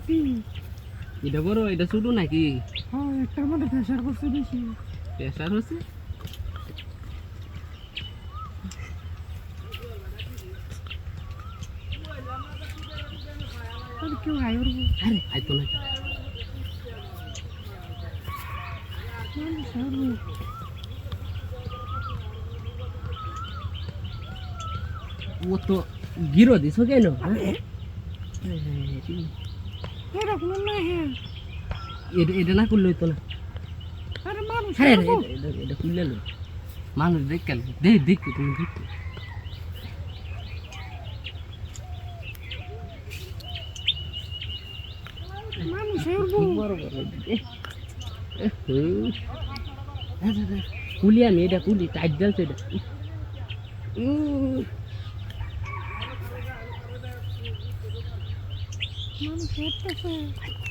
করছি এটা বড় এটা ছোট নাকি হ্যাঁ একটার মধ্যে প্রেশার করছে বেশি প্রেশার হচ্ছে কেউ আয় আরে ও তো গিরো দিছো কেন হ্যাঁ? এটা না করলে হইতো না। আরে মানুষ হ্যাঁ। এটা খুললে লো মানুষ দেখ কেন? দেখ দেখো তুমি দেখো মানুষ আয় উঠবো। বড় বড় কুলি আমি এটা কুলি টাইট ডালছে এটা। 妈妈绝对会。